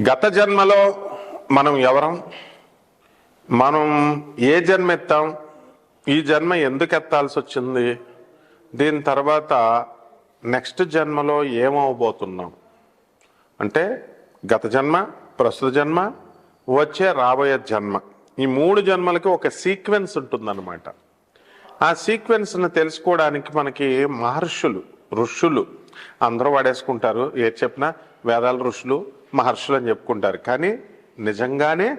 గత జన్మలో మనం ఎవరం? మనం ఏ జన్మ ఎత్తాం? ఈ జన్మ ఎందుకు ఎత్తాల్సి వచ్చింది? దీని తర్వాత నెక్స్ట్ జన్మలో ఏమవబోతున్నాం అంటే గత జన్మ ప్రస్తుత జన్మ వచ్చే రాబోయే జన్మ. ఈ మూడు జన్మలకి ఒక సీక్వెన్స్ ఉంటుందన్నమాట. ఆ సీక్వెన్స్ని తెలుసుకోవడానికి మనకి మహర్షులు ఋషులు అందరూ వాడేసుకుంటారు. ఏది చెప్పినా వేదాల ఋషులు మహర్షులు అని చెప్పుకుంటారు. కానీ నిజంగానే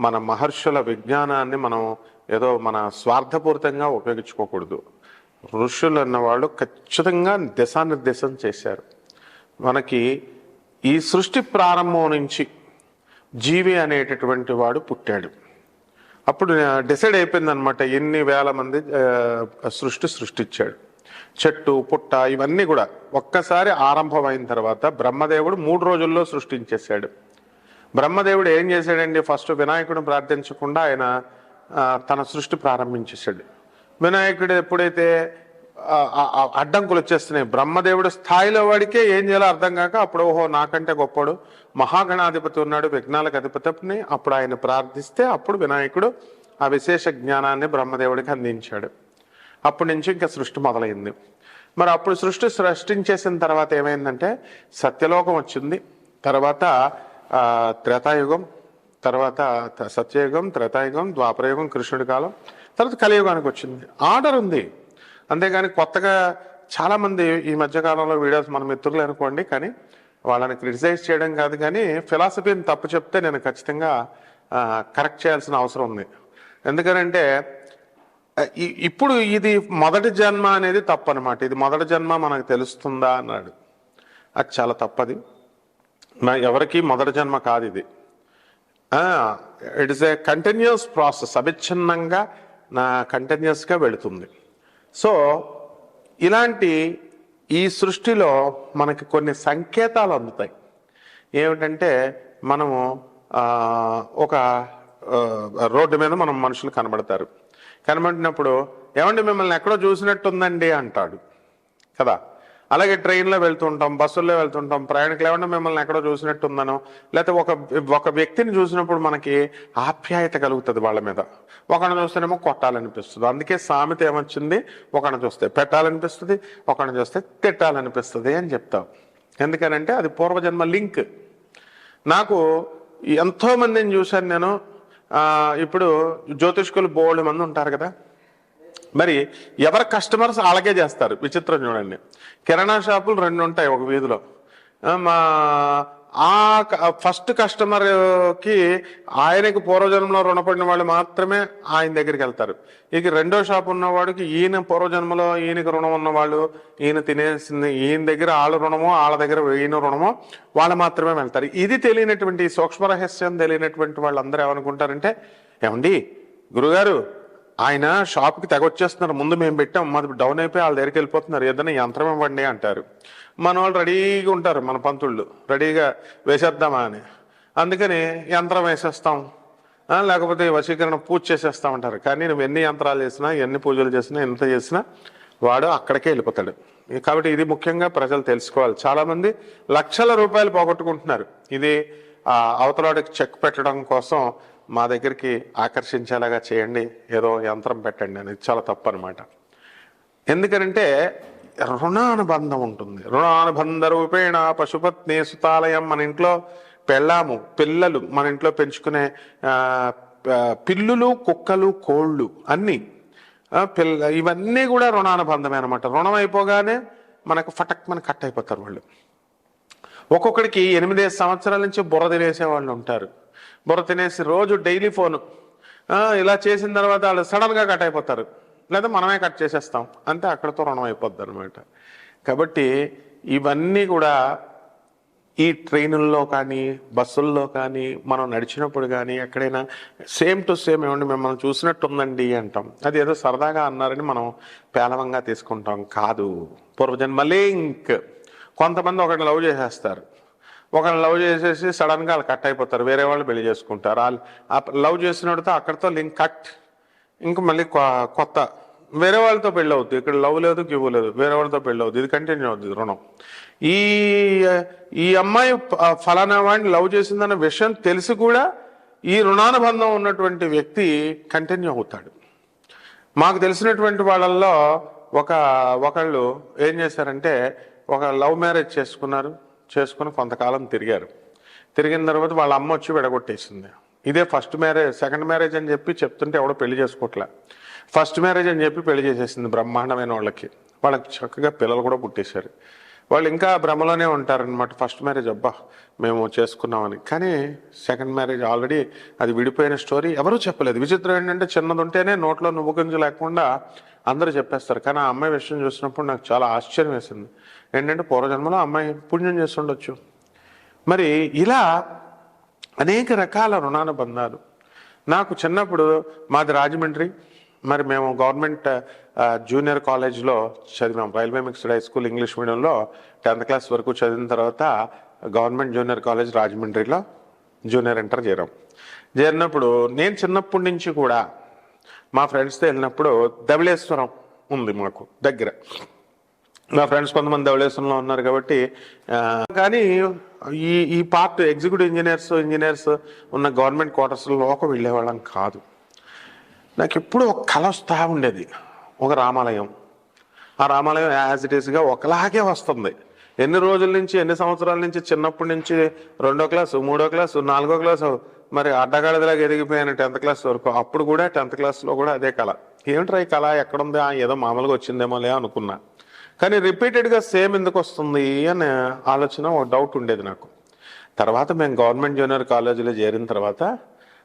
మన మహర్షుల విజ్ఞానాన్ని మనం ఏదో మన స్వార్థపూరితంగా ఉపయోగించుకోకూడదు. ఋషులు అన్నవాళ్ళు ఖచ్చితంగా దిశానిర్దేశం చేశారు. మనకి ఈ సృష్టి ప్రారంభం నుంచి జీవి అనేటటువంటి వాడు పుట్టాడు. అప్పుడు డిసైడ్ అయిపోయింది అనమాట ఎన్ని వేల మంది సృష్టి సృష్టించాడు. చెట్టు పుట్ట ఇవన్నీ కూడా ఒక్కసారి ఆరంభమైన తర్వాత బ్రహ్మదేవుడు మూడు రోజుల్లో సృష్టించేశాడు. బ్రహ్మదేవుడు ఏం చేశాడండి? ఫస్ట్ వినాయకుడు ప్రార్థించకుండా ఆయన తన సృష్టి ప్రారంభించేశాడు. వినాయకుడు ఎప్పుడైతే అడ్డంకులు వచ్చేస్తున్నాయి బ్రహ్మదేవుడు స్థాయిలో వాడికే ఏం చేయాలో అర్థం కాక అప్పుడు ఓహో నాకంటే గొప్పడు మహాగణాధిపతి ఉన్నాడు విఘ్నాలకు అధిపతిని అప్పుడు ఆయన ప్రార్థిస్తే అప్పుడు వినాయకుడు ఆ విశేష జ్ఞానాన్ని బ్రహ్మదేవుడికి అందించాడు. అప్పటి నుంచి ఇంకా సృష్టి మొదలైంది. మరి అప్పుడు సృష్టి సృష్టించేసిన తర్వాత ఏమైందంటే సత్యలోకం వచ్చింది. తర్వాత త్రేతాయుగం తర్వాత సత్యయుగం త్రేతాయుగం ద్వాపరయుగం కృష్ణుడి కాలం తర్వాత కలియుగానికి వచ్చింది. ఆర్డర్ ఉంది. అంతేగాని కొత్తగా చాలామంది ఈ మధ్యకాలంలో వీడియోస్ మన మిత్రులు అనుకోండి కానీ వాళ్ళని క్రిటిసైజ్ చేయడం కాదు కానీ ఫిలాసఫీని తప్పు చెప్తే నేను ఖచ్చితంగా కరెక్ట్ చేయాల్సిన అవసరం ఉంది. ఎందుకనంటే ఇప్పుడు ఇది మొదటి జన్మ అనేది తప్పనమాట. ఇది మొదటి జన్మ మనకు తెలుస్తుందా అన్నాడు. అది చాలా తప్పది. మన- ఎవరికి మొదటి జన్మ కాదు ఇది. It is a continuous process అవిచ్ఛిన్నంగా నా కంటిన్యూస్గా వెళుతుంది. సో ఇలాంటి ఈ సృష్టిలో మనకి కొన్ని సంకేతాలు అందుతాయి. ఏమిటంటే మనము ఒక రోడ్డు మీద మనం మనుషులు కనబడతారు. కనబడినప్పుడు ఏమండి మిమ్మల్ని ఎక్కడో చూసినట్టుందండి అంటాడు. కదా? అలాగే ట్రైన్లో వెళ్తుంటాం బస్సుల్లో వెళ్తుంటాం ప్రయాణికులు ఏమన్నా మిమ్మల్ని ఎక్కడో చూసినట్టుందనో? లేకపోతే ఒక ఒక వ్యక్తిని చూసినప్పుడు మనకి ఆప్యాయత కలుగుతుంది వాళ్ళ మీద. ఒకడిని చూస్తేనేమో కొట్టాలనిపిస్తుంది. అందుకే సామెత ఏమొచ్చింది? ఒకడిని చూస్తే పెట్టాలనిపిస్తుంది ఒకడిని చూస్తే తిట్టాలనిపిస్తుంది అని చెప్తాం. ఎందుకనంటే అది పూర్వజన్మ లింక్. నాకు ఎంతోమందిని చూశాను నేను ఇప్పుడు జ్యోతిష్కులు బోల్డ్ మంది ఉంటారు కదా. మరి ఎవరి కస్టమర్స్ అలాగే చేస్తారు? విచిత్రం చూడండి. కిరాణా షాపులు రెండు ఉంటాయి ఒక వీధిలో. మా ఆ ఫస్ట్ కస్టమర్కి ఆయనకి పూర్వజన్మలో రుణపడిన వాళ్ళు మాత్రమే ఆయన దగ్గరికి వెళ్తారు. ఇక రెండో షాప్ ఉన్నవాడికి ఈయన పూర్వజన్మలో ఈయనకి రుణం ఉన్నవాళ్ళు ఈయన తినేసింది ఈయన దగ్గర వాళ్ళ రుణమో వాళ్ళ దగ్గర ఈయన రుణమో వాళ్ళు మాత్రమే వెళ్తారు. ఇది తెలియనటువంటి సూక్ష్మ రహస్యం తెలియనటువంటి వాళ్ళందరూ ఏమనుకుంటారంటే ఏమండి గురుగారు ఆయన షాప్కి తెగొచ్చేస్తున్నారు. ముందు మేము పెట్టాం. మాది డౌన్ అయిపోయి వాళ్ళ దగ్గరికి వెళ్ళిపోతున్నారు. ఏదైనా యంత్రం ఇవ్వండి అంటారు. మన వాళ్ళు రెడీగా ఉంటారు మన పంతుళ్ళు. రెడీగా వేసేద్దామా అని. అందుకని యంత్రం వేసేస్తాం. లేకపోతే వశీకరణ పూజ చేసేస్తాం అంటారు. కానీ నువ్వు ఎన్ని యంత్రాలు చేసినా ఎన్ని పూజలు చేసినా ఎంత చేసినా వాడు అక్కడికే వెళ్ళిపోతాడు. కాబట్టి ఇది ముఖ్యంగా ప్రజలు తెలుసుకోవాలి. చాలామంది లక్షల రూపాయలు పోగొట్టుకుంటున్నారు. ఇది ఆ అవతలాడికి చెక్ పెట్టడం కోసం మా దగ్గరికి ఆకర్షించేలాగా చేయండి ఏదో యంత్రం పెట్టండి అనేది చాలా తప్పు అనమాట ఎందుకనంటే రుణానుబంధం ఉంటుంది. రుణానుబంధ రూపేణ పశుపత్ని సుతాలయం మన ఇంట్లో పెళ్ళాము పిల్లలు మన ఇంట్లో పెంచుకునే పిల్లులు కుక్కలు కోళ్ళు అన్నీ పిల్ల ఇవన్నీ కూడా రుణానుబంధమే అనమాట రుణం అయిపోగానే మనకు ఫటక్ మన కట్ అయిపోతారు వాళ్ళు. ఒక్కొక్కడికి ఎనిమిదేసి సంవత్సరాల నుంచి బుర్ర తినేసే వాళ్ళు ఉంటారు. బుర్ర తినేసి రోజు డైలీ ఫోను. ఇలా చేసిన తర్వాత వాళ్ళు సడన్గా కట్ అయిపోతారు. లేదా మనమే కట్ చేసేస్తాం. అంతే అక్కడతో రుణం అయిపోద్ది అనమాట కాబట్టి ఇవన్నీ కూడా ఈ ట్రైనుల్లో కానీ బస్సుల్లో కానీ మనం నడిచినప్పుడు కానీ ఎక్కడైనా సేమ్ టు సేమ్ ఏమండి మిమ్మల్ని చూసినట్టుందండి అంటాం. అది ఏదో సరదాగా అన్నారని మనం పేలవంగా తీసుకుంటాం. కాదు. పూర్వజన్మ లింక్. కొంతమంది ఒకటి లవ్ చేసేస్తారు. ఒకరిని లవ్ చేసేసి సడన్గా వాళ్ళు కట్ అయిపోతారు వేరే వాళ్ళు పెళ్ళి చేసుకుంటారు. వాళ్ళు లవ్ చేసినోడితో అక్కడితో లింక్ కట్ ఇంక మళ్ళీ కొ- కొత్త. వేరే వాళ్ళతో పెళ్ళి అవుతుంది ఇక్కడ లవ్ లేదు గివ్ లేదు. వేరే వాళ్ళతో పెళ్ళి అవుతుంది ఇది కంటిన్యూ అవుతుంది రుణం. ఈ ఈ అమ్మాయి ఫలానా వాడిని లవ్ చేసిందన్న విషయం తెలిసి కూడా ఈ రుణానుబంధం ఉన్నటువంటి వ్యక్తి కంటిన్యూ అవుతాడు. మాకు తెలిసినటువంటి వాళ్ళల్లో ఒక ఒకళ్ళు ఏం చేశారంటే ఒక లవ్ మ్యారేజ్ చేసుకున్నారు. చేసుకుని కొంతకాలం తిరిగారు. తిరిగిన తర్వాత వాళ్ళ అమ్మ వచ్చి విడగొట్టేసింది. ఇదే ఫస్ట్ మ్యారేజ్ సెకండ్ మ్యారేజ్ అని చెప్పి చెప్తుంటే ఎవడో పెళ్ళి చేసుకోవట్లే ఫస్ట్ మ్యారేజ్ అని చెప్పి పెళ్ళి చేసేసింది బ్రహ్మాండమైన వాళ్ళకి. వాళ్ళకి చక్కగా పిల్లలు కూడా పుట్టేశారు. వాళ్ళు ఇంకా భ్రమలోనే ఉంటారనమాట ఫస్ట్ మ్యారేజ్ అబ్బా మేము చేసుకున్నామని. కానీ సెకండ్ మ్యారేజ్ ఆల్రెడీ అది విడిపోయిన స్టోరీ ఎవరూ చెప్పలేదు. విచిత్రం ఏంటంటే చిన్నది ఉంటేనే నోట్లో నువ్వు గుంజు లేకుండా అందరూ చెప్పేస్తారు కానీ ఆ అమ్మాయి విషయం చూసినప్పుడు నాకు చాలా ఆశ్చర్యం వేసింది. ఏంటంటే పూర్వజన్మలో అమ్మాయి పుణ్యం చేసి ఉండొచ్చు మరి ఇలా అనేక రకాల రుణానుబంధాలు. నాకు చిన్నప్పుడు మాది రాజమండ్రి మరి మేము గవర్నమెంట్ జూనియర్ కాలేజ్లో చదివాం railway mixed high school English మీడియంలో టెన్త్ క్లాస్ వరకు చదివిన తర్వాత గవర్నమెంట్ జూనియర్ కాలేజ్ రాజమండ్రిలో జూనియర్ ఇంటర్ చేరాం. చేరినప్పుడు నేను చిన్నప్పటి నుంచి కూడా మా ఫ్రెండ్స్తో వెళ్ళినప్పుడు ధవళేశ్వరం ఉంది మాకు దగ్గర. నా ఫ్రెండ్స్ కొంతమంది ధవళేశ్వరంలో ఉన్నారు కాబట్టి కానీ ఈ ఈ పార్ట్ ఎగ్జిక్యూటివ్ ఇంజనీర్స్ ఇంజనీర్స్ ఉన్న గవర్నమెంట్ క్వార్టర్స్లోకి వెళ్ళేవాళ్ళం కాదు. నాకు ఎప్పుడు ఒక కళ వస్తూ ఉండేది. ఒక రామాలయం. ఆ రామాలయం యాజ్ ఇట్ ఈస్గా ఒకలాగే వస్తుంది. ఎన్ని రోజుల నుంచి ఎన్ని సంవత్సరాల నుంచి చిన్నప్పటి నుంచి రెండో క్లాసు మూడో క్లాసు నాలుగో క్లాసు మరి అడ్డగాడిదలాగా ఎదిగిపోయాను టెన్త్ క్లాస్ వరకు. అప్పుడు కూడా టెన్త్ క్లాస్లో కూడా అదే కళ. ఏమిట్రా ఈ కళ? ఎక్కడుంది? ఏదో మామూలుగా వచ్చిందేమోలే అనుకున్నా. కానీ రిపీటెడ్గా సేమ్ ఎందుకు వస్తుంది అనే ఆలోచన ఒక డౌట్ ఉండేది నాకు. తర్వాత మేము గవర్నమెంట్ జూనియర్ కాలేజీలో చేరిన తర్వాత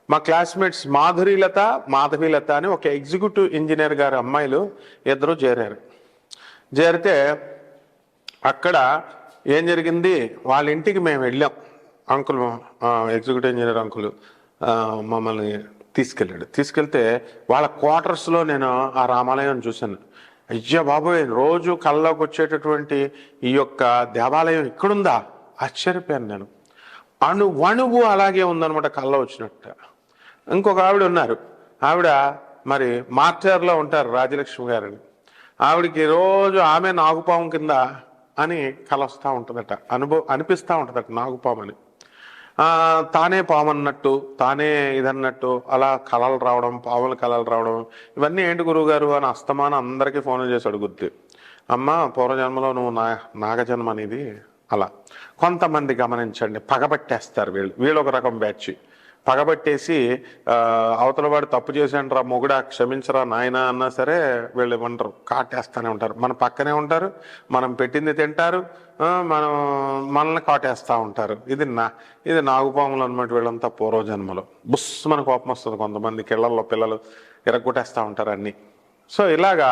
మా క్లాస్మేట్స్ మాధురీలత మాధవీలత అని ఒక ఎగ్జిక్యూటివ్ ఇంజనీర్ గారి అమ్మాయిలు ఇద్దరు చేరారు. చేరితే అక్కడ ఏం జరిగింది? వాళ్ళ ఇంటికి మేము వెళ్ళాం. అంకుల్ ఎగ్జిక్యూటివ్ ఇంజనీర్ అంకుల్ మమ్మల్ని తీసుకెళ్ళాడు. తీసుకెళ్తే వాళ్ళ క్వార్టర్స్లో నేను ఆ రామాలయం చూశాను. అయ్యా బాబోయ్ రోజు కళ్ళలోకి వచ్చేటటువంటి ఈ యొక్క దేవాలయం ఇక్కడుందా? ఆశ్చర్యపోయాను నేను. అణు అణువు అలాగే ఉందనమాట కళ్ళ వచ్చినట్టు. ఇంకొక ఆవిడ ఉన్నారు. ఆవిడ మరి మార్చార్లో ఉంటారు రాజలక్ష్మి గారని. ఆవిడకి రోజు ఆమె నాగుపాము కింద అని కల వస్తూ ఉంటుందట అనుభవం అనిపిస్తూ ఉంటుందట నాకు పామని తానే పామన్నట్టు తానే ఇదన్నట్టు అలా కళలు రావడం పాముల కళలు రావడం ఇవన్నీ ఏంటి గురువుగారు అని అస్తమానం అందరికీ ఫోన్లు చేసి అడుగుద్ది అమ్మ పూర్వజన్మలో నువ్వు నా నాగజన్మ అనేది అలా. కొంతమంది గమనించండి పగబట్టేస్తారు వీళ్ళు వీళ్ళు ఒక రకం బ్యాచ్. పగబట్టేసి అవతల వాడు తప్పు చేశాండ్రా మొగుడా క్షమించరా నాయన అన్నా సరే వీళ్ళు ఇవ్వంటారు కాటేస్తానే ఉంటారు. మన పక్కనే ఉంటారు మనం పెట్టింది తింటారు మనం మనల్ని కాటేస్తూ ఉంటారు. ఇది నా ఇది నాగుపాములు అనమాట వీళ్ళంతా పూర్వజన్మలో. బుస్ మన కోపం వస్తుంది కొంతమంది కిళ్ళల్లో పిల్లలు ఇరగొట్టేస్తూ ఉంటారు అన్నీ. సో ఇలాగా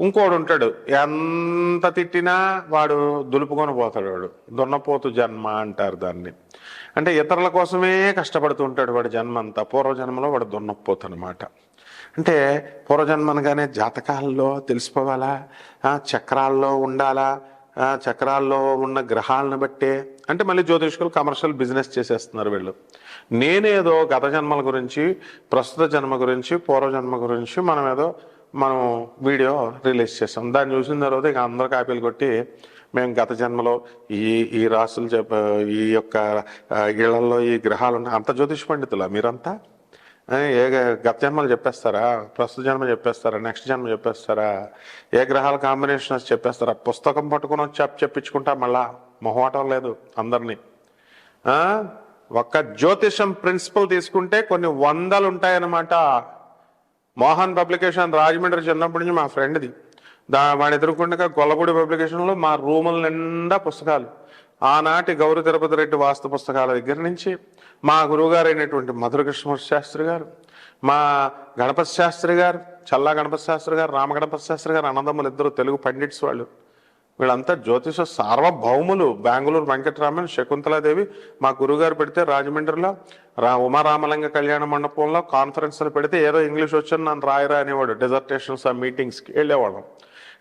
ఇంకోడు ఉంటాడు. ఎంత తిట్టినా వాడు దులుపుకొని పోతాడు వాడు. దున్నపోతు జన్మ అంటారు దాన్ని. అంటే ఇతరుల కోసమే కష్టపడుతూ ఉంటాడు వాడి జన్మ అంతా పూర్వజన్మలో వాడు దున్నపోతు అనమాట అంటే పూర్వజన్మ అనగానే జాతకాల్లో తెలిసిపోవాలా? చక్రాల్లో ఉండాలా? చక్రాల్లో ఉన్న గ్రహాలను బట్టే. అంటే మళ్ళీ జ్యోతిష్కులు కమర్షియల్ బిజినెస్ చేసేస్తున్నారు వీళ్ళు. నేనేదో గత జన్మల గురించి ప్రస్తుత జన్మ గురించి పూర్వజన్మ గురించి మనం ఏదో మనం వీడియో రిలీజ్ చేస్తాం. దాన్ని చూసిన తర్వాత ఇక అందరు కాపీలు కొట్టి మేము గత జన్మలో ఈ ఈ రాసులు చెప్ప ఈ యొక్క ఇళ్ళలో ఈ గ్రహాలు ఉన్నాయి అంత జ్యోతిష్ పండితులా మీరంతా? ఏ గత జన్మలు చెప్పేస్తారా? ప్రస్తుత జన్మ చెప్పేస్తారా? నెక్స్ట్ జన్మ చెప్పేస్తారా? ఏ గ్రహాల కాంబినేషన్ చెప్పేస్తారా? పుస్తకం పట్టుకుని వచ్చి చెప్పించుకుంటా మళ్ళా మొహమాటం లేదు అందరినీ. ఒక్క జ్యోతిషం ప్రిన్సిపల్ తీసుకుంటే కొన్ని వందలు ఉంటాయన్నమాట. మోహన్ పబ్లికేషన్ రాజమండ్రి చిన్నప్పటి నుంచి మా ఫ్రెండ్ది. దా వాడు ఎదుర్కొండగా గొల్లపూడి పబ్లికేషన్లో మా రూముల నిండా పుస్తకాలు. ఆనాటి గౌరీ తిరుపతి రెడ్డి వాస్తు పుస్తకాల దగ్గర నుంచి మా గురువుగారు అయినటువంటి మధుర కృష్ణమూర్తి శాస్త్రి గారు మా గణపతి శాస్త్రి గారు చల్లా గణపతి శాస్త్రి గారు రామ గణపతి శాస్త్రి గారు అన్నదమ్ములు ఇద్దరు తెలుగు పండిట్స్ వాళ్ళు వీళ్ళంతా జ్యోతిష సార్వభౌములు. బెంగళూరు వెంకటరామన్ శకుంతలాదేవి మా గురుగారు పెడితే రాజమండ్రిలో రా ఉమారామలింగ కళ్యాణ మండపంలో కాన్ఫరెన్స్లు పెడితే ఏదో ఇంగ్లీష్ వచ్చాను నన్ను రాయరా అనేవాడు. డిజర్టేషన్స్ ఆ మీటింగ్స్కి వెళ్ళేవాళ్ళం.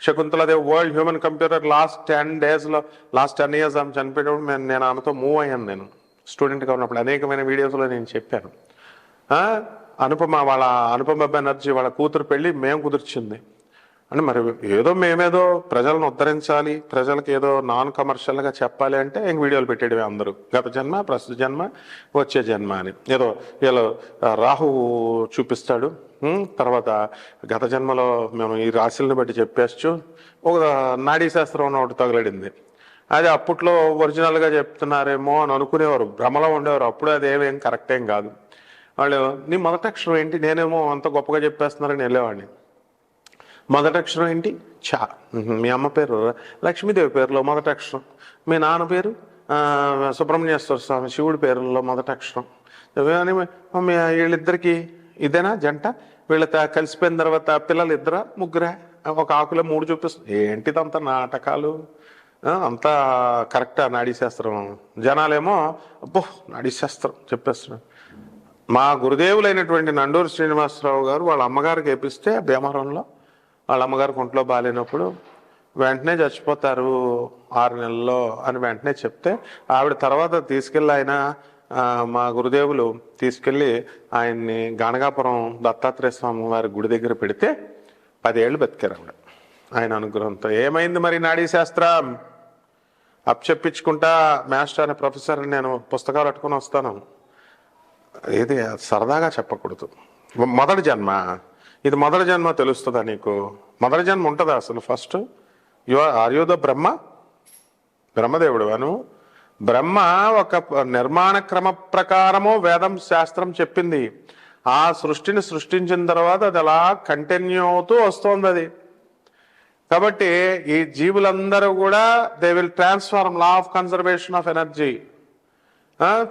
Shakuntala Devi world human computer last ten డేస్లో లాస్ట్ టెన్ ఇయర్స్ ఆమె చనిపోయేటప్పుడు నేను నేను ఆమెతో మూవ్ అయ్యాను నేను. స్టూడెంట్గా ఉన్నప్పుడు అనేకమైన వీడియోస్లో నేను చెప్పాను. అనుపమ వాళ్ళ అనుపమ బెనర్జీ వాళ్ళ కూతురు పెళ్ళి మేము కుదిర్చింది. అంటే మరి ఏదో మేమేదో ప్రజలను ఉద్ధరించాలి ప్రజలకు ఏదో నాన్ కమర్షియల్గా చెప్పాలి అంటే ఇంక వీడియోలు పెట్టేవి అందరూ. గత జన్మ ప్రస్తుత జన్మ వచ్చే జన్మ అని. ఏదో వీళ్ళు రాహు చూపిస్తాడు. తర్వాత గత జన్మలో మేము ఈ రాశులను బట్టి చెప్పేస్తూ ఒక నాడీ శాస్త్రం ఒకటి తగలడింది అది అప్పట్లో ఒరిజినల్గా చెప్తున్నారేమో అని అనుకునేవారు. భ్రమలో ఉండేవారు. అప్పుడు అది ఏమేం కరెక్ట్ ఏం కాదు. వాళ్ళు నీ మొదటి అక్షరం ఏంటి? నేనేమో అంత గొప్పగా చెప్పేస్తున్నారని వెళ్ళేవాడిని. మొదటక్షరం ఏంటి? చా మీ అమ్మ పేరు లక్ష్మీదేవి పేరులో మొదటక్షరం మీ నాన్న పేరు? సుబ్రహ్మణ్యేశ్వర స్వామి శివుడి పేరులో మొదటక్షరం అని వీళ్ళిద్దరికి ఇదేనా జంట? వీళ్ళతో కలిసిపోయిన తర్వాత పిల్లలు ఇద్దరా ముగ్గురా? ఒక ఆకులో మూడు చూపిస్తుంది ఏంటిదంత నాటకాలు? అంతా కరెక్టా నాడీశాస్త్రం జనాలేమో అబ్బో నాడీశాస్త్రం చెప్పేస్తున్నాడు మా గురుదేవులైనటువంటి నండూరు శ్రీనివాసరావు గారు వాళ్ళ అమ్మగారికి వేపిస్తే భీమవరంలో వాళ్ళ అమ్మగారు ఒంట్లో బాగాలేనప్పుడు వెంటనే చచ్చిపోతారు ఆరు నెలల్లో అని వెంటనే చెప్తే ఆవిడ తర్వాత తీసుకెళ్ళి ఆయన మా గురుదేవులు తీసుకెళ్ళి ఆయన్ని గణగాపురం దత్తాత్రేయ స్వామి వారి గుడి దగ్గర పెడితే పదేళ్ళు బతికారు ఆవిడ. ఆయన అనుగ్రహంతో. ఏమైంది మరి నాడీ శాస్త్రం? అప్పచెప్పించుకుంటా మాస్టర్ అనే ప్రొఫెసర్ నేను పుస్తకాలు పట్టుకొని వస్తాను. ఇది సరదాగా చెప్పకూడదు. మొదటి జన్మ. ఇది మొదటి జన్మ తెలుస్తుందా నీకు? మొదటి జన్మ ఉంటుందా అసలు ఫస్ట్ యు ద బ్రహ్మ బ్రహ్మదేవుడు అను బ్రహ్మ ఒక నిర్మాణ క్రమ ప్రకారము వేదం శాస్త్రం చెప్పింది. ఆ సృష్టిని సృష్టించిన తర్వాత అది అలా కంటిన్యూ అవుతూ వస్తోంది అది. కాబట్టి ఈ జీవులందరూ కూడా they will transform law of conservation of energy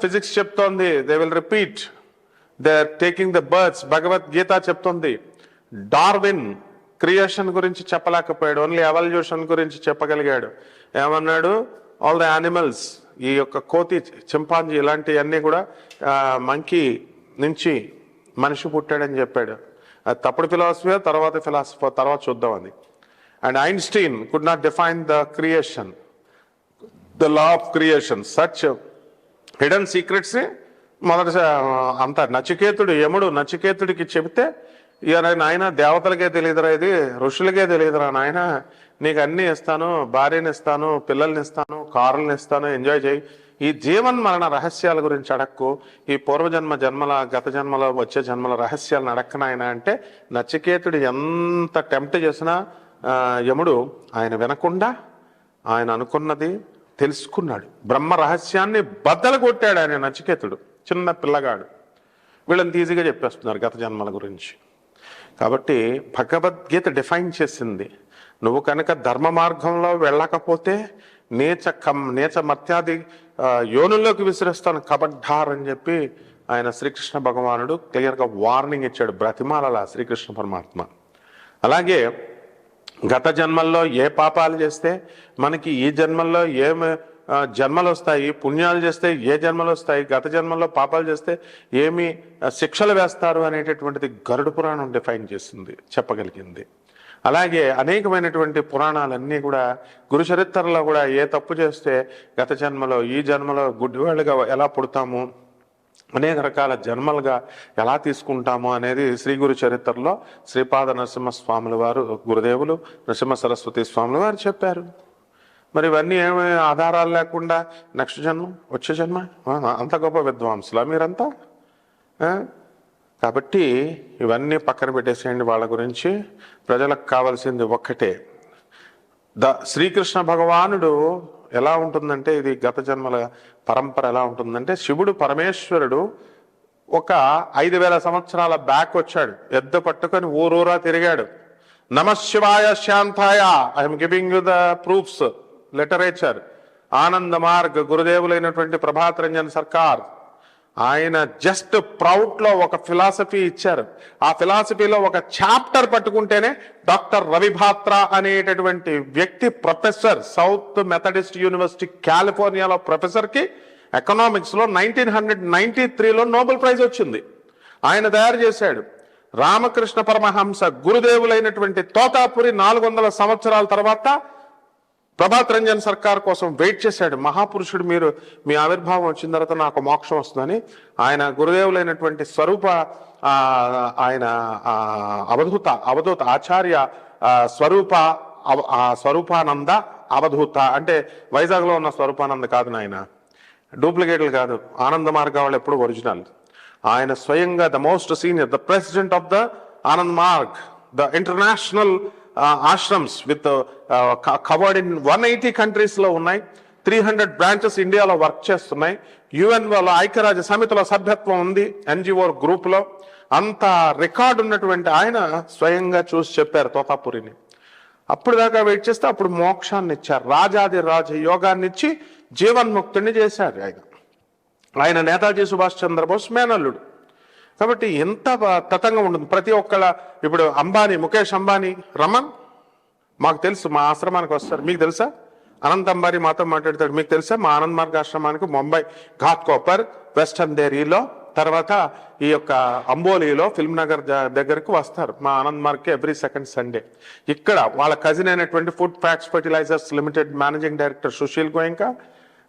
physics చెప్తోంది. They will repeat they are taking the birds Bhagavad Gita చెప్తోంది. డార్విన్ క్రియేషన్ గురించి చెప్పలేకపోయాడు ఓన్లీ ఎవల్యూషన్ గురించి చెప్పగలిగాడు. ఏమన్నాడు? ఆల్ ద యానిమల్స్ ఈ యొక్క కోతి చింపాంజీ ఇలాంటివన్నీ కూడా మంకీ నుంచి మనిషి పుట్టాడని చెప్పాడు. తప్పుడు ఫిలాసఫీ తర్వాత ఫిలాసఫీ తర్వాత చూద్దాం అది. And Einstein could not define the creation the law of creation such hidden secrets మొదటి అంత నచికేతుడు యముడు నచికేతుడికి చెబితే ఇక నాయన దేవతలకే తెలియదురా ఇది ఋషులకే తెలియదురా నాయన. నీకు అన్ని ఇస్తాను భార్యని ఇస్తాను పిల్లల్ని ఇస్తాను కారుల్ని ఇస్తాను ఎంజాయ్ చేయి. ఈ జీవన్ మరణ రహస్యాల గురించి అడక్కు. ఈ పూర్వజన్మ జన్మల గత జన్మలో వచ్చే జన్మల రహస్యాలను అడక్కనాయన అంటే నచికేతుడు ఎంత టెంప్ట్ చేసినా యముడు ఆయన వినకుండా ఆయన అనుకున్నది తెలుసుకున్నాడు. బ్రహ్మ రహస్యాన్ని బద్దలు కొట్టాడు ఆయన నచికేతుడు చిన్న పిల్లగాడు. వీళ్ళని ఈజీగా చెప్పేస్తున్నారు గత జన్మల గురించి. కాబట్టి భగవద్గీత డిఫైన్ చేసింది. నువ్వు కనుక ధర్మ మార్గంలో వెళ్ళకపోతే నేచ కం నేచ మత్యాది యోనుల్లోకి విసిరేస్తాను కబడ్డార్ అని చెప్పి ఆయన శ్రీకృష్ణ భగవానుడు క్లియర్గా వార్నింగ్ ఇచ్చాడు బ్రతిమాలలా శ్రీకృష్ణ పరమాత్మ. అలాగే గత జన్మల్లో ఏ పాపాలు చేస్తే మనకి ఈ జన్మల్లో ఏమి జన్మలు వస్తాయి పుణ్యాలు చేస్తే ఏ జన్మలు వస్తాయి గత జన్మల్లో పాపాలు చేస్తే ఏమి శిక్షలు వేస్తారు అనేటటువంటిది గరుడు పురాణం డిఫైన్ చేసింది చెప్పగలిగింది. అలాగే అనేకమైనటువంటి పురాణాలన్నీ కూడా గురు చరిత్రలో కూడా ఏ తప్పు చేస్తే గత జన్మలో ఈ జన్మలో గుడ్డివాళ్ళుగా ఎలా పుడతాము అనేక రకాల జన్మలుగా ఎలా తీసుకుంటాము అనేది శ్రీ గురు చరిత్రలో శ్రీపాద నరసింహ స్వాముల వారు గురుదేవులు నరసింహ సరస్వతి స్వాముల వారు చెప్పారు. మరి ఇవన్నీ ఏమి ఆధారాలు లేకుండా నెక్స్ట్ జన్మ వచ్చే జన్మ? అంత గొప్ప విద్వాంసులా మీరంతా? కాబట్టి ఇవన్నీ పక్కన పెట్టేసేయండి వాళ్ళ గురించి. ప్రజలకు కావాల్సింది ఒక్కటే. ద శ్రీకృష్ణ భగవానుడు ఎలా ఉంటుందంటే ఇది గత జన్మల పరంపర ఎలా ఉంటుందంటే శివుడు పరమేశ్వరుడు ఒక ఐదు వేల సంవత్సరాల బ్యాక్ వచ్చాడు. ఎద్ద పట్టుకొని ఊరూరా తిరిగాడు. నమశివాయ శాంతాయ. I'm giving the proofs. Literature Ananda Marg గురుదేవులైనటువంటి Prabhat Ranjan Sarkar ఆయన జస్ట్ ప్రౌడ్లో ఒక ఫిలాసఫీ ఇచ్చారు. ఆ ఫిలాసఫీలో ఒక చాప్టర్ పట్టుకుంటేనే డాక్టర్ రవిభాత్ర అనేటటువంటి వ్యక్తి ప్రొఫెసర్ సౌత్ మెథడిస్ట్ యూనివర్సిటీ కాలిఫోర్నియాలో ప్రొఫెసర్కి ఎకనామిక్స్లో నైన్టీన్ హండ్రెడ్ నైన్టీ త్రీలో నోబెల్ ప్రైజ్ వచ్చింది. ఆయన తయారు చేశాడు. రామకృష్ణ పరమహంస గురుదేవులైనటువంటి తోతాపురి నాలుగు వందల సంవత్సరాల తర్వాత ప్రభాత్ రంజన్ సర్కార్ కోసం వెయిట్ చేశాడు. మహాపురుషుడు మీరు మీ ఆవిర్భావం వచ్చిన తర్వాత నాకు మోక్షం వస్తుందని ఆయన గురుదేవులైనటువంటి స్వరూప ఆయన అవధూత అవధూత ఆచార్య స్వరూప అవ- స్వరూపానంద అవధూత అంటే వైజాగ్లో ఉన్న స్వరూపానంద కాదు నాయన. డూప్లికేట్లు కాదు. ఆనంద మార్గ వాళ్ళు ఎప్పుడు ఒరిజినల్. ఆయన స్వయంగా the most senior the president of the Anand Marg the international ashrams with covered in one eighty కంట్రీస్లో ఉన్నాయి. త్రీ హండ్రెడ్ బ్రాంచెస్ ఇండియాలో వర్క్ చేస్తున్నాయి. యుఎన్ వాళ్ళ ఐక్యరాజ్య సమితిలో సభ్యత్వం ఉంది ఎన్జిఓ గ్రూప్లో. అంత రికార్డు ఉన్నటువంటి ఆయన స్వయంగా చూసి చెప్పారు తోతాపురిని. అప్పుడు దాకా వెయిట్ చేస్తే అప్పుడు మోక్షాన్ని ఇచ్చారు. రాజాది రాజ యోగాన్ని ఇచ్చి జీవన్ముక్తుడిని చేశారు ఆయన. ఆయన నేతాజీ సుభాష్ చంద్రబోస్ మేనల్లుడు. కాబట్టి ఎంత తతంగా తతంగం ఉంటుంది. ప్రతి ఒక్కళ్ళ ఇప్పుడు అంబానీ ముఖేష్ అంబానీ రమన్ మాకు తెలుసు మా ఆశ్రమానికి వస్తారు. మీకు తెలుసా? అనంత్ అంబానీ మాతో మాట్లాడతాడు. మీకు తెలుసా? మా ఆనంద్ మార్గ ఆశ్రమానికి ముంబై ఘాట్ కోపర్ వెస్టర్న్ దేరీలో తర్వాత ఈ యొక్క అంబోలీలో ఫిల్మ్ నగర్ ద- దగ్గరకు వస్తారు. మా Anand Marg every second Sunday. ఇక్కడ వాళ్ళ కజిన్ అయినటువంటి food fats fertilizers limited managing director Sushil Goenka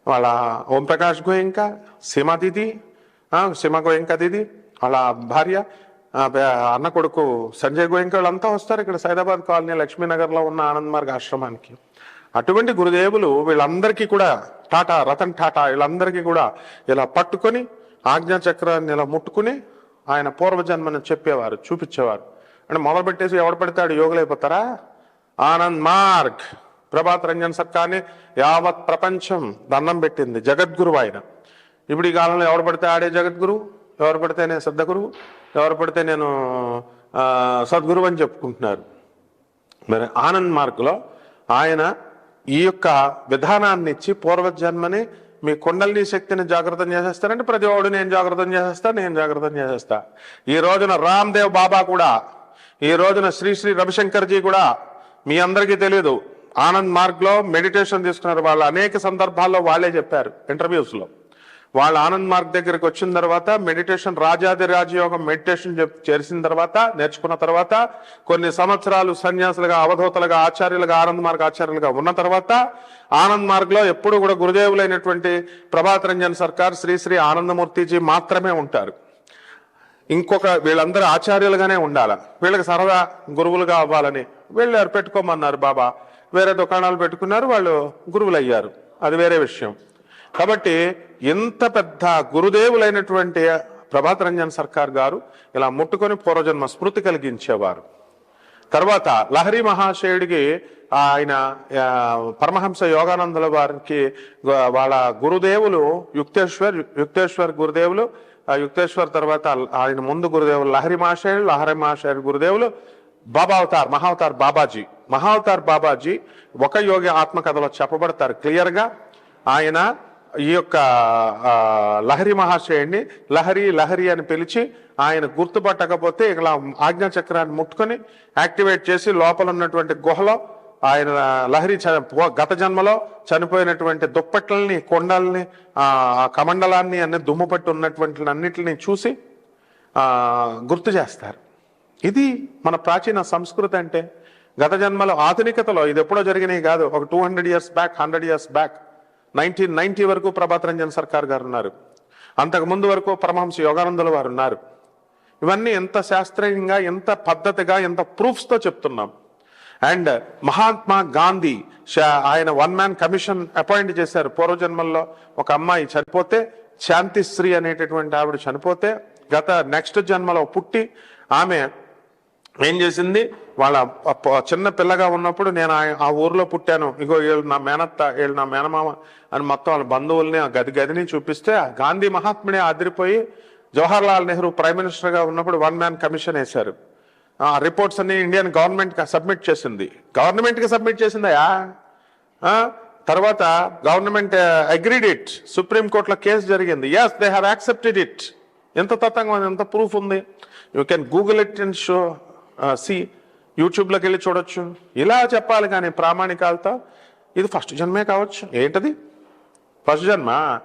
వాళ్ళ ఓంప్రకాష్ ప్రకాష్ సీమా దీది సీమా గోయంకా దీది వాళ్ళ భార్య అన్న కొడుకు సంజయ్ గోయంకా వాళ్ళంతా వస్తారు ఇక్కడ సైదాబాద్ కాలనీ లక్ష్మీనగర్లో ఉన్న ఆనంద్ మార్గ్ ఆశ్రమానికి. అటువంటి గురుదేవులు వీళ్ళందరికీ కూడా టాటా రతన్ టాటా వీళ్ళందరికీ కూడా ఇలా పట్టుకొని ఆజ్ఞా చక్రాన్ని ఇలా ముట్టుకుని ఆయన పూర్వజన్మను చెప్పేవారు చూపించేవారు. అంటే మొదలు పెట్టేసి ఎవడు పడితే యోగులైపోతారా? ఆనంద్ మార్గ్. ప్రభాత్ రంజన్ సర్కార్ని యావత్ ప్రపంచం దండం పెట్టింది జగద్గురు ఆయన. ఇప్పుడు ఈ కాలంలో ఎవరు పడితే ఆడే జగద్గురు? ఎవరు పడితే నేను గురువు ఎవరు పడితే నేను సద్గురువు అని చెప్పుకుంటున్నారు. మరి ఆనంద్ మార్గ్లో ఆయన ఈ యొక్క విధానాన్ని ఇచ్చి పూర్వజన్మని మీ కుండలిని శక్తిని జాగ్రత్తం చేసేస్తారంటే ప్రతి వాడు నేను జాగ్రత్తం చేసేస్తా నేను జాగ్రత్తం చేసేస్తా. ఈ రోజున రామ్దేవ్ బాబా కూడా ఈ రోజున శ్రీ శ్రీ రవిశంకర్జీ కూడా మీ అందరికీ తెలియదు ఆనంద్ మార్గ్లో మెడిటేషన్ తీసుకున్నారు. వాళ్ళు అనేక సందర్భాల్లో వాళ్ళే చెప్పారు ఇంటర్వ్యూస్లో. వాళ్ళు ఆనంద్ మార్గ్ దగ్గరికి వచ్చిన తర్వాత మెడిటేషన్ రాజాది రాజయోగం మెడిటేషన్ చెప్- చేసిన తర్వాత నేర్చుకున్న తర్వాత కొన్ని సంవత్సరాలు సన్యాసులుగా అవధూతలుగా ఆచార్యులుగా ఆనంద్ మార్గ్ ఆచార్యులుగా ఉన్న తర్వాత ఆనంద్ మార్గ్లో ఎప్పుడు కూడా గురుదేవులైనటువంటి ప్రభాత్ రంజన్ సర్కార్ శ్రీశ్రీ ఆనందమూర్తిజీ మాత్రమే ఉంటారు. ఇంకొక వీళ్ళందరూ ఆచార్యులుగానే ఉండాలి. వీళ్ళకి సరదా గురువులుగా అవ్వాలని వీళ్ళు పెట్టుకోమన్నారు బాబా. వేరే దుకాణాలు పెట్టుకున్నారు వాళ్ళు గురువులు అయ్యారు అది వేరే విషయం. కాబట్టి ఇంత పెద్ద గురుదేవులైనటువంటి ప్రభాత రంజన్ సర్కార్ గారు ఇలా ముట్టుకొని పూర్వజన్మ స్మృతి కలిగించేవారు. తర్వాత లహరి మహాశయుడికి ఆయన పరమహంస యోగానందుల వారికి వాళ్ళ గురుదేవులు యుక్తేశ్వర్ యుక్తేశ్వర్ గురుదేవులు ఆ యుక్తేశ్వర్ తర్వాత ఆయన ముందు గురుదేవులు లహరి మహాశయుడు లహరి మహాశయుడు గురుదేవులు బాబా అవతార్ మహావతార్ బాబాజీ. మహావతార్ బాబాజీ ఒక యోగి ఆత్మకథలో చెప్పబడతారు క్లియర్గా. ఆయన ఈ యొక్క లహరి మహాశయుడిని లహరి లహరి అని పిలిచి ఆయన గుర్తుపట్టకపోతే ఇలా ఆజ్ఞాచక్రాన్ని ముట్టుకొని యాక్టివేట్ చేసి లోపల ఉన్నటువంటి గుహలో ఆయన లహరి గత జన్మలో చనిపోయినటువంటి దుప్పట్లని కొండల్ని కమండలాన్ని అన్ని దుమ్ము పట్టి ఉన్నటువంటి అన్నిటిని చూసి గుర్తు చేస్తారు. ఇది మన ప్రాచీన సంస్కృతి అంటే గత జన్మలో ఆధునికతలో ఇది ఎప్పుడో జరిగినాయి కాదు. ఒక two hundred years back hundred years back nineteen ninety వరకు ప్రభాత్ రంజన్ సర్కార్ గారు ఉన్నారు అంతకు ముందు వరకు పరమహంస యోగానందుల వారు ఉన్నారు ఇవన్నీ ఎంత శాస్త్రీయంగా ఎంత పద్ధతిగా ఎంత ప్రూఫ్స్తో చెప్తున్నాం. అండ్ మహాత్మా గాంధీ ఆయన వన్ మ్యాన్ కమిషన్ అపాయింట్ చేశారు పూర్వజన్మల్లో. ఒక అమ్మాయి చనిపోతే శాంతిశ్రీ అనేటటువంటి ఆవిడ చనిపోతే గత నెక్స్ట్ జన్మలో పుట్టి ఆమె ఏం చేసింది? వాళ్ళ చిన్న పిల్లగా ఉన్నప్పుడు నేను ఆ- ఊర్లో పుట్టాను. ఇగో వీళ్ళు నా మేనత్త వీళ్ళు నా మేనమామ అని మొత్తం వాళ్ళ బంధువుల్ని ఆ గది గదిని చూపిస్తే గాంధీ మహాత్ముడే ఆదిరిపోయి జవహర్ లాల్ నెహ్రూ ప్రైమ్ మినిస్టర్గా ఉన్నప్పుడు వన్ మ్యాన్ కమిషన్ వేశారు. ఆ రిపోర్ట్స్ అన్ని ఇండియన్ గవర్నమెంట్కి సబ్మిట్ చేసింది. గవర్నమెంట్కి సబ్మిట్ చేసిందయా తర్వాత government agreed it. Supreme court case జరిగింది. Yes they have accepted it ఎంత తతంగం ఎంత ప్రూఫ్ ఉంది? You can Google it and show see యూట్యూబ్లోకి వెళ్ళి చూడొచ్చు. ఇలా చెప్పాలి కానీ ప్రామాణికాలతో ఇది ఫస్ట్ జన్మే కావచ్చు. ఏంటది? ఫస్ట్ జన్మ?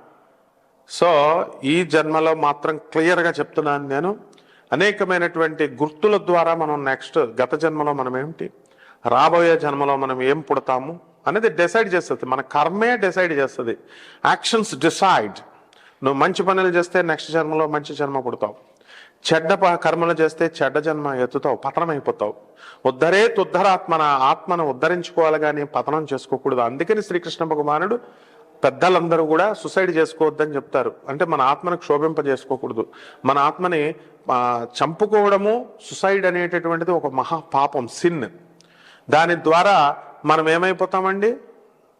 సో ఈ జన్మలో మాత్రం క్లియర్గా చెప్తున్నాను నేను. అనేకమైనటువంటి గుర్తుల ద్వారా మనం నెక్స్ట్ గత జన్మలో మనం ఏమిటి? రాబోయే జన్మలో మనం ఏం పుడతాము? అనేది డిసైడ్ చేస్తుంది. మన కర్మే డిసైడ్ చేస్తుంది. Actions decide. నువ్వు మంచి పనులు చేస్తే నెక్స్ట్ జన్మలో మంచి జన్మ పుడతావు. చెడ్డ ప- కర్మలు చేస్తే చెడ్డ జన్మ ఎత్తుతావు పతనం అయిపోతావు. ఉద్ధరే తుద్ధరాత్మన ఆత్మను ఉద్ధరించుకోవాలి కానీ పతనం చేసుకోకూడదు. అందుకని శ్రీకృష్ణ భగవానుడు పెద్దలందరూ కూడా సుసైడ్ చేసుకోవద్దని చెప్తారు. అంటే మన ఆత్మను క్షోభింప చేసుకోకూడదు మన ఆత్మని చంపుకోవడము సుసైడ్ అనేటటువంటిది ఒక మహా పాపం సిన్ దాని ద్వారా మనం ఏమైపోతామండి?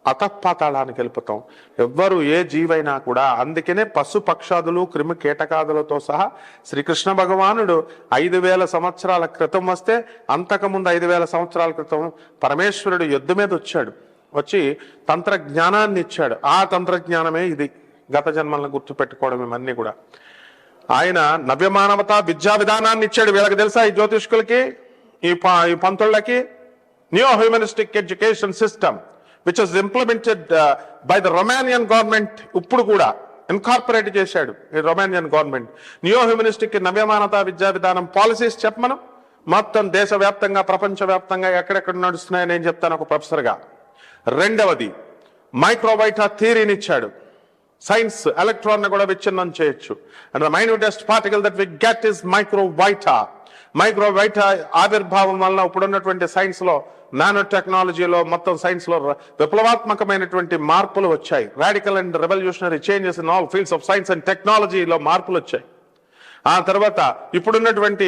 అతపాతాళానికి వెళ్ళిపోతాం. ఎవ్వరు ఏ జీవైనా కూడా అందుకనే పశు పక్షాదులు క్రిమి కీటకాదులతో సహా శ్రీకృష్ణ భగవానుడు ఐదు వేల సంవత్సరాల క్రితం వస్తే అంతకుముందు ఐదు వేల సంవత్సరాల క్రితం పరమేశ్వరుడు యుద్ధ మీద వచ్చాడు. వచ్చి తంత్రజ్ఞానాన్ని ఇచ్చాడు. ఆ తంత్రజ్ఞానమే ఇది. గత జన్మలను గుర్తుపెట్టుకోవడం ఇవన్నీ కూడా. ఆయన నవ్యమానవత విద్యా విధానాన్ని ఇచ్చాడు. వీళ్ళకి తెలుసా ఈ జ్యోతిష్కులకి? ఈ ప- ఈ పంతుళ్ళకి? New humanistic education system which was implemented by the Romanian government ఇప్పుడు కూడా ఇన్కార్పొరేట్ చేశాడు ఈ రొమానియన్ గవర్నమెంట్ న్యూ హ్యూమనిస్టిక్ నవ్యమానత విద్యా విధానం పాలసీస్ చెప్పమనం. మొత్తం దేశవ్యాప్తంగా ప్రపంచవ్యాప్తంగా ఎక్కడెక్కడ నడుస్తున్నాయని నేను చెప్తాను ఒక ప్రొఫెసర్గా రెండవది మైక్రోబైటా థియరీని ఇచ్చాడు. సైన్స్ ఎలక్ట్రాన్ కూడా విచ్ఛిన్నం చేయొచ్చు. And the minutest particle that we get is microvita microvita ఆవిర్భావం వలన ఇప్పుడున్నటువంటి సైన్స్లో నానో టెక్నాలజీలో మొత్తం సైన్స్లో విప్లవాత్మకమైనటువంటి మార్పులు వచ్చాయి. Radical and revolutionary changes in all fields of science and టెక్నాలజీలో మార్పులు వచ్చాయి. ఆ తర్వాత ఇప్పుడున్నటువంటి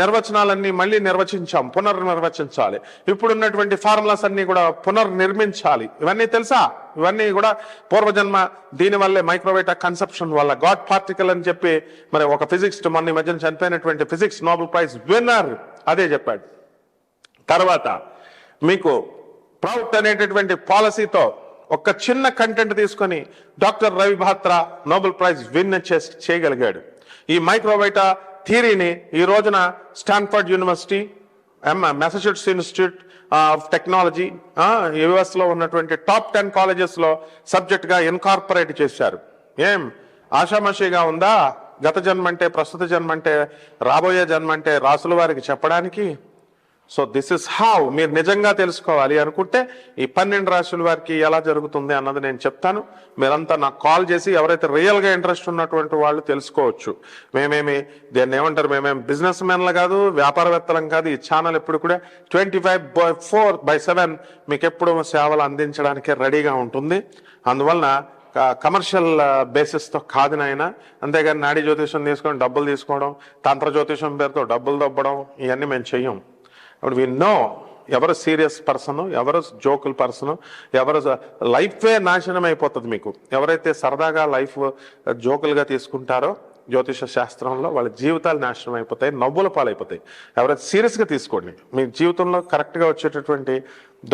నిర్వచనాలన్నీ మళ్ళీ నిర్వచించాం పునర్నిర్వచించాలి. ఇప్పుడున్నటువంటి ఫార్ములాస్ అన్ని కూడా పునర్నిర్మించాలి. ఇవన్నీ తెలుసా? ఇవన్నీ కూడా పూర్వజన్మ దీనివల్లే మైక్రోవేటా కన్సెప్షన్ వల్ల. గాడ్ పార్టికల్ అని చెప్పి మరి ఒక ఫిజిక్స్ మొన్న ఈ మధ్యన చనిపోయినటువంటి ఫిజిక్స్ నోబెల్ ప్రైజ్ విన్నర్ అదే చెప్పాడు. తర్వాత మీకు ప్రౌట్ అనేటటువంటి పాలసీతో ఒక చిన్న కంటెంట్ తీసుకొని doctor Ravi Batra Nobel prize win చేసి చేయగలిగాడు. ఈ మైక్రోవైటా థియరీని ఈ రోజున Stanford university Massachusetts institute of technology యుఎస్లో ఉన్నటువంటి టాప్ టెన్ కాలేజెస్లో సబ్జెక్ట్గా ఇన్కార్పొరేట్ చేశారు. ఏం? ఆషామాషిగా ఉందా? గత జన్మ అంటే ప్రస్తుత జన్మ అంటే రాబోయే జన్మ అంటే రాసుల వారికి చెప్పడానికి సో దిస్ ఇస్ హౌ మీరు నిజంగా తెలుసుకోవాలి అనుకుంటే ఈ పన్నెండు రాశుల వారికి ఎలా జరుగుతుంది అన్నది నేను చెప్తాను. మీరంతా నాకు కాల్ చేసి ఎవరైతే రియల్గా ఇంట్రెస్ట్ ఉన్నటువంటి వాళ్ళు తెలుసుకోవచ్చు. మేమేమి దీన్ని ఏమంటారు? మేమేమి బిజినెస్ మెన్లు కాదు వ్యాపారవేత్తలం కాదు. ఈ ఛానల్ ఎప్పుడు కూడా twenty five by four by seven మీకు ఎప్పుడు సేవలు అందించడానికి రెడీగా ఉంటుంది. అందువలన కమర్షియల్ బేసిస్తో కాదు నాయన. అంతేగాని నాడీ జ్యోతిషం తీసుకొని డబ్బులు తీసుకోవడం తంత్ర జ్యోతిషం పేరుతో డబ్బులు దొబ్బడం ఇవన్నీ మేము చెయ్యం. అప్పుడు వి నో ఎవరు సీరియస్ పర్సన్ ఎవరు జోకుల్ పర్సన్ ఎవరు లైఫే నాశనం అయిపోతుంది మీకు. ఎవరైతే సరదాగా లైఫ్ జోకులుగా uh, తీసుకుంటారో జ్యోతిష శాస్త్రంలో వాళ్ళ జీవితాలు నాశనం అయిపోతాయి నవ్వుల పాలైపోతాయి. ఎవరైతే సీరియస్గా తీసుకోండి మీ జీవితంలో కరెక్ట్గా వచ్చేటటువంటి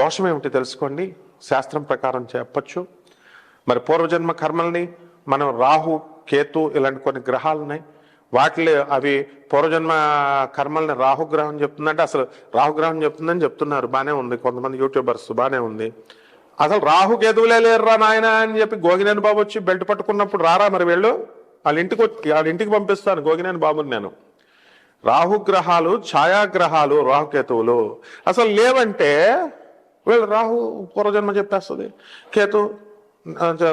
దోషం ఏమిటి తెలుసుకోండి శాస్త్రం ప్రకారం చెప్పచ్చు. మరి పూర్వజన్మ కర్మల్ని మనం రాహు కేతు ఇలాంటి కొన్ని గ్రహాలున్నాయి వాటిలో అవి పూర్వజన్మ కర్మల్ని రాహుగ్రహం చెప్తుందంటే అసలు రాహుగ్రహం చెప్తుందని చెప్తున్నారు. బాగానే ఉంది. కొంతమంది యూట్యూబర్స్ బాగానే ఉంది. అసలు రాహు కేతువులే లేరురా నాయన అని చెప్పి గోగినేని బాబు వచ్చి బెల్ట్ పట్టుకున్నప్పుడు రారా మరి వీళ్ళు? వాళ్ళ ఇంటికి వచ్చి వాళ్ళ ఇంటికి పంపిస్తాను గోగినేని బాబుని నేను. రాహుగ్రహాలు ఛాయాగ్రహాలు రాహుకేతువులు. అసలు లేవంటే వీళ్ళు రాహు పూర్వజన్మ చెప్పేస్తుంది. కేతు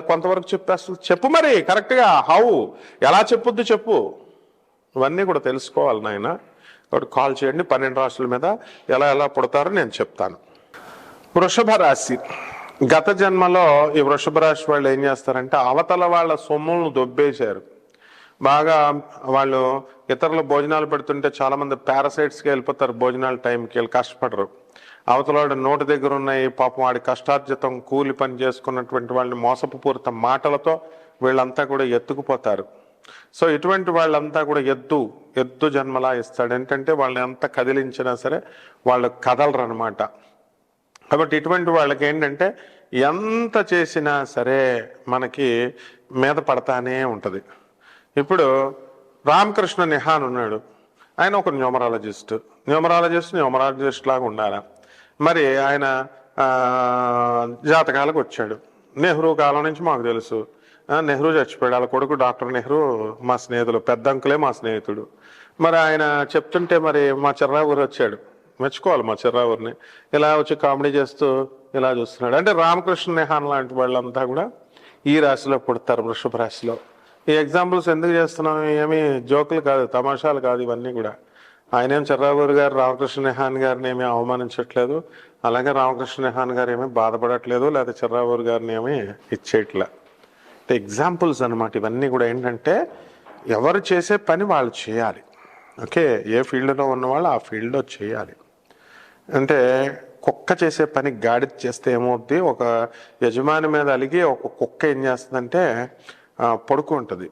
కొంతవరకు చెప్పేస్తుంది. చెప్పు మరి కరెక్ట్గా. హౌ? ఎలా చెప్పుద్ది చెప్పు. ఇవన్నీ కూడా తెలుసుకోవాలి నాయన. కాబట్టి కాల్ చేయండి పన్నెండు రాశుల మీద ఎలా ఎలా పుడతారో నేను చెప్తాను. వృషభ రాశి. గత జన్మలో ఈ వృషభ రాశి వాళ్ళు ఏం చేస్తారంటే అవతల వాళ్ళ సొమ్ములను దొబ్బేశారు. బాగా వాళ్ళు ఇతరుల భోజనాలు పెడుతుంటే చాలామంది పారాసైట్స్కి వెళ్ళిపోతారు భోజనాల టైంకి వెళ్ళి కష్టపడరు. అవతల వాడు నోటి దగ్గర ఉన్నాయి పాపం వాడి కష్టార్జితం కూలి పని చేసుకున్నటువంటి వాళ్ళని మోసపుపూరిత మాటలతో వీళ్ళంతా కూడా ఎత్తుకుపోతారు. సో ఇటువంటి వాళ్ళంతా కూడా ఎద్దు ఎద్దు జన్మలా ఇస్తాడు. ఏంటంటే వాళ్ళని ఎంత కదిలించినా సరే వాళ్ళు కదలరు అనమాట కాబట్టి ఇటువంటి వాళ్ళకి ఏంటంటే ఎంత చేసినా సరే మనకి మీద పడతానే ఉంటుంది. ఇప్పుడు రామకృష్ణ నిహాన్ ఉన్నాడు. ఆయన ఒక న్యూమరాలజిస్ట్. న్యూమరాలజిస్ట్ న్యూమరాలజిస్ట్ లాగా ఉండాలా? మరి ఆయన జాతకాలకు వచ్చాడు. నెహ్రూ కాలం నుంచి మాకు తెలుసు. నెహ్రూ చచ్చిపోయాడు. వాళ్ళ కొడుకు డాక్టర్ నెహ్రూ మా స్నేహితులు పెద్ద అంకులే మా స్నేహితుడు. మరి ఆయన చెప్తుంటే మరి మా చిర్రావూరు వచ్చాడు. మెచ్చుకోవాలి మా చిర్రావూరిని. ఇలా వచ్చి కామెడీ చేస్తూ ఇలా చూస్తున్నాడు. అంటే రామకృష్ణ నెహాన్ లాంటి వాళ్ళంతా కూడా ఈ రాశిలో పుడతారు వృషభ రాశిలో. ఈ ఎగ్జాంపుల్స్ ఎందుకు చేస్తున్నాం? ఏమి జోకులు కాదు తమాషాలు కాదు ఇవన్నీ కూడా. ఆయనేం ఏం గారు రామకృష్ణ నెహాన్ గారిని ఏమీ అవమానించట్లేదు. అలాగే రామకృష్ణ నెహాన్ గారు ఏమీ బాధపడట్లేదు లేదా చిర్రావూరు గారిని ఏమీ ఇచ్చేయట్లే. ఎగ్జాంపుల్స్ అనమాట ఇవన్నీ కూడా ఏంటంటే ఎవరు చేసే పని వాళ్ళు చేయాలి. ఓకే? ఏ ఫీల్డ్లో ఉన్నవాళ్ళు ఆ ఫీల్డ్లో చేయాలి. అంటే కుక్క చేసే పని గాడి చేస్తే ఏమవుద్ది? ఒక యజమాని మీద అలిగి ఒక కుక్క ఏం చేస్తుందంటే పడుకుంటుంది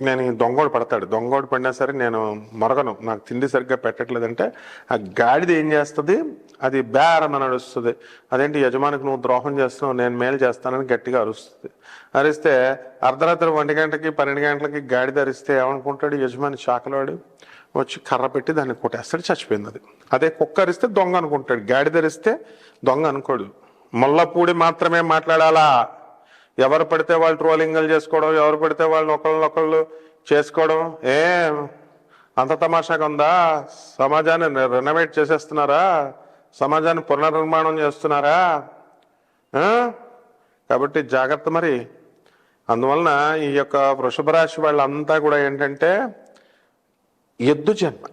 నేను దొంగోడు పడతాడు. దొంగోడు పడినా సరే నేను మరగను. నాకు తిండి సరిగ్గా పెట్టట్లేదంటే ఆ గాడిద ఏం చేస్తుంది? అది బేరమని అరుస్తుంది. అదేంటి యజమానికి నువ్వు ద్రోహం చేస్తున్నావు నేను మేలు చేస్తానని గట్టిగా అరుస్తుంది. అరిస్తే అర్ధరాత్రి ఒంటి గంటకి పన్నెండు గంటలకి గాడిద అరిస్తే ఏమనుకుంటాడు యజమాని చాకలాడు? వచ్చి కర్ర పెట్టి దాన్ని కొట్టేస్తాడు చచ్చిపోయింది అది. అదే కుక్క అరిస్తే దొంగ అనుకుంటాడు. గాడి అరిస్తే దొంగ అనుకోడు. మల్లపూడి మాత్రమే మాట్లాడాలా? ఎవరు పడితే వాళ్ళు ట్రోలింగ్లు చేసుకోవడం ఎవరు పడితే వాళ్ళు ఒకళ్ళనొకళ్ళు చేసుకోవడం ఏ అంత తమాషాగా ఉందా? సమాజాన్ని రెనోవేట్ చేసేస్తున్నారా? సమాజాన్ని పునర్నిర్మాణం చేస్తున్నారా? కాబట్టి జాగ్రత్త మరి. అందువలన ఈ యొక్క వృషభ రాశి వాళ్ళంతా కూడా ఏంటంటే ఎద్దు జన్మ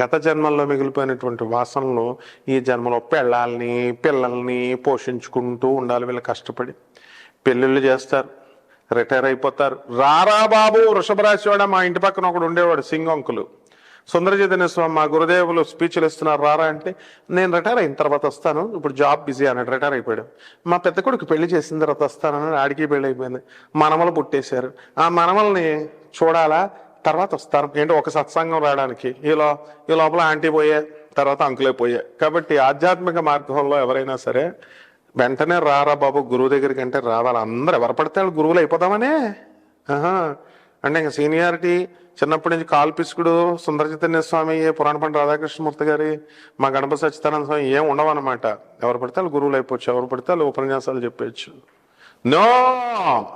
గత జన్మల్లో మిగిలిపోయినటువంటి వాసనలు ఈ జన్మలో పెళ్ళాలని పిల్లల్ని పోషించుకుంటూ ఉండాలి వీళ్ళు కష్టపడి. పెళ్ళిళ్ళు చేస్తారు రిటైర్ అయిపోతారు. రారా బాబు వృషభ రాశి వాడ మా ఇంటి పక్కన ఒకడు ఉండేవాడు సింగ్ అంకులు. సుందరచైతన్య స్వామి మా గురుదేవులు స్పీచ్లు ఇస్తున్నారు రారా అంటే నేను రిటైర్ అయిన తర్వాత వస్తాను ఇప్పుడు జాబ్ బిజీ అన్నాడు రిటైర్ అయిపోయాడు. మా పెద్ద కొడుకు పెళ్ళి చేసిన తర్వాత వస్తానని ఆడికి పెళ్ళి అయిపోయింది. మనమలు పుట్టేశారు. ఆ మనమల్ని చూడాలా? తర్వాత వస్తారు ఏంటో ఒక సత్సంగం రావడానికి. ఈ లో ఈ లోపల ఆంటీ పోయే తర్వాత అంకులే పోయే. కాబట్టి ఆధ్యాత్మిక మార్గంలో ఎవరైనా సరే వెంటనే రారా బాబు గురువు దగ్గరికి అంటే రావాలి. అందరూ ఎవరు పడితే వాళ్ళు గురువులు అయిపోదామనే. అంటే ఇంకా సీనియారిటీ చిన్నప్పటి నుంచి కాల్పిసుకుడు సుందర చైతన్య స్వామి పురాణ రాధాకృష్ణమూర్తి గారి మా గణపతి సత్యనారాయణ స్వామి ఏం ఉండవన్నమాట. ఎవరు పడితే వాళ్ళు గురువులు అయిపోవచ్చు. ఎవరు పడితే వాళ్ళు ఉపన్యాసాలు చెప్పచ్చు. నో!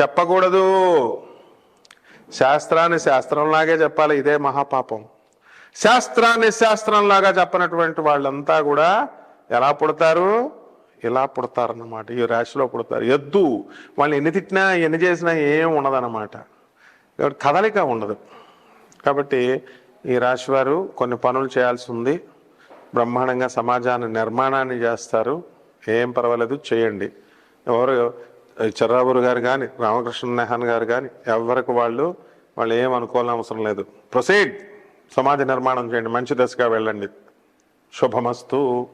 చెప్పకూడదు. శాస్త్రాన్ని శాస్త్రంలాగే చెప్పాలి. ఇదే మహాపాపం. శాస్త్రాన్ని శాస్త్రంలాగా చెప్పనటువంటి వాళ్ళంతా కూడా ఎలా పుడతారు? ఇలా పుడతారన్నమాట. ఈ రాశిలో పుడతారు. ఎద్దు వాళ్ళు ఎన్ని తిట్టినా ఎన్ని చేసినా ఏం ఉండదన్నమాట. కాబట్టి కదలిక ఉండదు. కాబట్టి ఈ రాశి వారు కొన్ని పనులు చేయాల్సి ఉంది బ్రహ్మాండంగా సమాజాన్ని నిర్మాణాన్ని చేస్తారు. ఏం పర్వాలేదు చేయండి. ఎవరు చర్రాబురు గారు కానీ రామకృష్ణ నెహాన్ గారు కానీ ఎవరికి వాళ్ళు వాళ్ళు ఏం అనుకోవాలని అవసరం లేదు. ప్రొసీడ్! సమాజ నిర్మాణం చేయండి. మంచి దశగా వెళ్ళండి. శుభమస్తు.